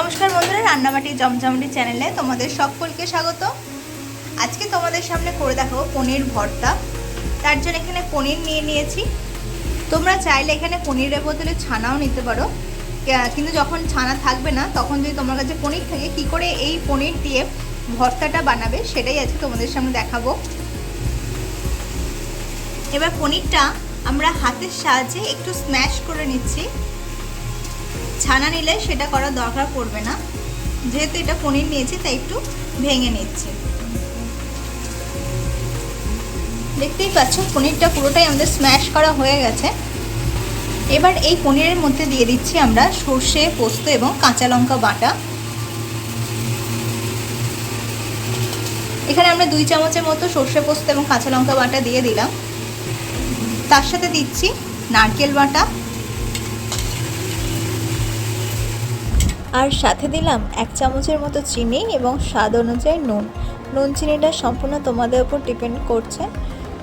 রান্নাবাটি জমজমাটি চ্যানেলে তোমাদের সকলকে স্বাগত। আজকে তোমাদের সামনে করে দেখাবো পনির ভর্তা। তার জন্য এখানে পনির নিয়ে নিয়েছি। তোমরা চাইলে এখানে পনিরের বদলে ছানাও নিতে পারো। কিন্তু যখন ছানা থাকবে না, তখন যদি তোমার কাছে পনির থাকে, কি করে এই পনির দিয়ে ভর্তাটা বানাবে, সেটাই আজকে তোমাদের সামনে দেখাবো। এবার পনিরটা আমরা হাতের সাহায্যে একটু স্ম্যাশ করে নিচ্ছি। ছানা নিলে সেটা করার দরকার পড়বে না। যেহেতু এটা পনির নিয়েছি, তাই একটু ভেঙে নিচ্ছি। দেখতেই পাচ্ছ, পনিরটা পুরোটাই আমাদের স্ম্যাশ করা হয়ে গেছে। এবার এই পনিরের মধ্যে দিয়ে দিচ্ছি আমরা সর্ষে, পোস্ত এবং কাঁচা লঙ্কা বাটা। এখানে আমরা দুই চামচের মতো সর্ষে, পোস্ত এবং কাঁচা লঙ্কা বাটা দিয়ে দিলাম। তার সাথে দিচ্ছি নারকেল বাটা। আর সাথে দিলাম এক চামচের মতো চিনি এবং স্বাদ অনুযায়ী নুন। নুন চিনিটা সম্পূর্ণ তোমাদের উপর ডিপেন্ড করছে।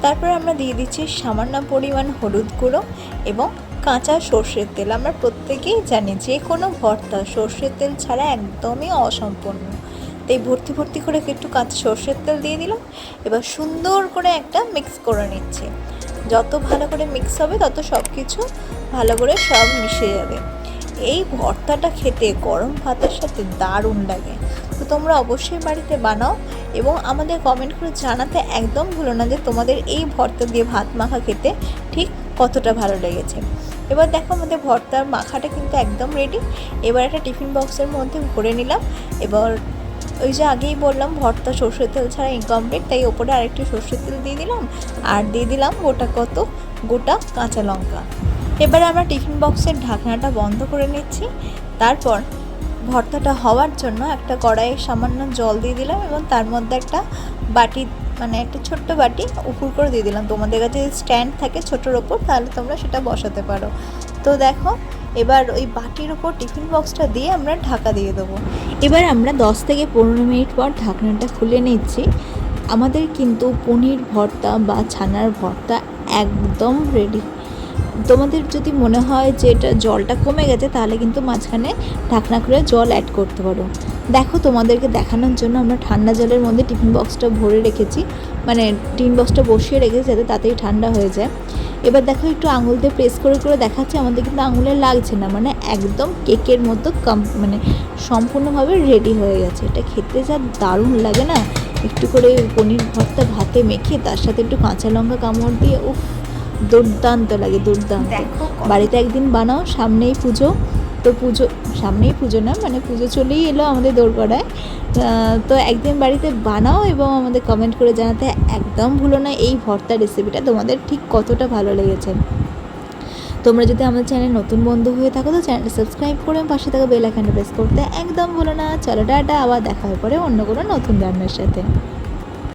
তারপর আমরা দিয়ে দিচ্ছি সামান্য পরিমাণ হলুদ গুঁড়ো এবং কাঁচা সর্ষের তেল। আমরা প্রত্যেকেই জানি যে কোনো ভর্তা সর্ষের তেল ছাড়া একদমই অসম্পূর্ণ। তাই ভর্তি ভর্তি করে একটু কাঁচা সর্ষের তেল দিয়ে দিলাম। এবার সুন্দর করে একটা মিক্স করে নিচ্ছে। যত ভালো করে মিক্স হবে তত সব কিছু ভালো করে সব মিশে যাবে। এই ভর্তাটা খেতে গরম ভাতের সাথে দারুণ লাগে। তো তোমরা অবশ্যই বাড়িতে বানাও এবং আমাদের কমেন্ট করে জানাতে একদম ভুলো না যে তোমাদের এই ভর্তা দিয়ে ভাত মাখা খেতে ঠিক কতটা ভালো লেগেছে। এবার দেখো আমাদের ভর্তার মাখাটা কিন্তু একদম রেডি এবার একটা টিফিন বক্সের মধ্যে ভরে নিলাম। এবার ওই যে আগেই বললাম, ভর্তা সর্ষের তেল ছাড়া ইনকমপ্লিট তাই ওপরে আরেকটু সর্ষের তেল দিয়ে দিলাম। আর দিয়ে দিলাম গোটা কত? গোটা কাঁচা লঙ্কা। এবার আমরা টিফিন বক্সের ঢাকনাটা বন্ধ করে নিচ্ছি। তারপর ভর্তাটা হওয়ার জন্য একটা কড়াইয়ে সামান্য জল দিয়ে দিলাম এবং তার মধ্যে একটা বাটি মানে একটা ছোট্ট বাটি উপর করে দিয়ে দিলাম। তোমাদের কাছে যদি স্ট্যান্ড থাকে ছোটোর ওপর, তাহলে তোমরা সেটা বসাতে পারো। তো দেখো, এবার ওই বাটির উপর টিফিন বক্সটা দিয়ে আমরা ঢাকা দিয়ে দেবো। এবার আমরা দশ থেকে পনেরো মিনিট পর ঢাকনাটা খুলে নিচ্ছি। আমাদের কিন্তু পনির ভর্তা বা ছানার ভর্তা একদম রেডি তোমাদের যদি মনে হয় যে এটা জলটা কমে গেছে, তাহলে কিন্তু মাঝখানে ঢাকনা খুলে জল অ্যাড করতে পারো। দেখো, তোমাদেরকে দেখানোর জন্য আমরা ঠান্ডা জলের মধ্যে টিফিন বক্সটা ভরে রেখেছি। মানে টিফিন বক্সটা বসিয়ে রেখেছি যাতে তাড়াতাড়ি ঠান্ডা হয়ে যায়। এবার দেখো, একটু আঙুল দিয়ে প্রেস করে করে দেখাচ্ছে। আমাদের কিন্তু আঙুলে লাগছে না মানে একদম কেকের মতো কম মানে সম্পূর্ণভাবে রেডি হয়ে গেছে। এটা খেতে যা দারুণ লাগে না? একটু করে পনির ভর্তা, ভাতে মেখে, তার সাথে একটু কাঁচা লঙ্কা কামড় দিয়ে, উফ! দুর্দান্ত লাগে দুর্দান্ত। বাড়িতে একদিন বানাও সামনেই পুজো। তো পুজো সামনেই পুজো না মানে পুজো চলেই এলো আমাদের দোরগড়ায়। তো একদিন বাড়িতে বানাও এবং আমাদের কমেন্ট করে জানাতে একদম ভুলো না এই ভর্তা রেসিপিটা তোমাদের ঠিক কতটা ভালো লেগেছে। তোমরা যদি আমাদের চ্যানেল নতুন বন্ধু হয়ে থাকো তো চ্যানেলটা সাবস্ক্রাইব করে পাশে থাকা বেল আইকনটা প্রেস করতে একদম ভুলো না। চলো টাটা আবার দেখা হয়ে পরে অন্য কোনো নতুন রান্নার সাথে।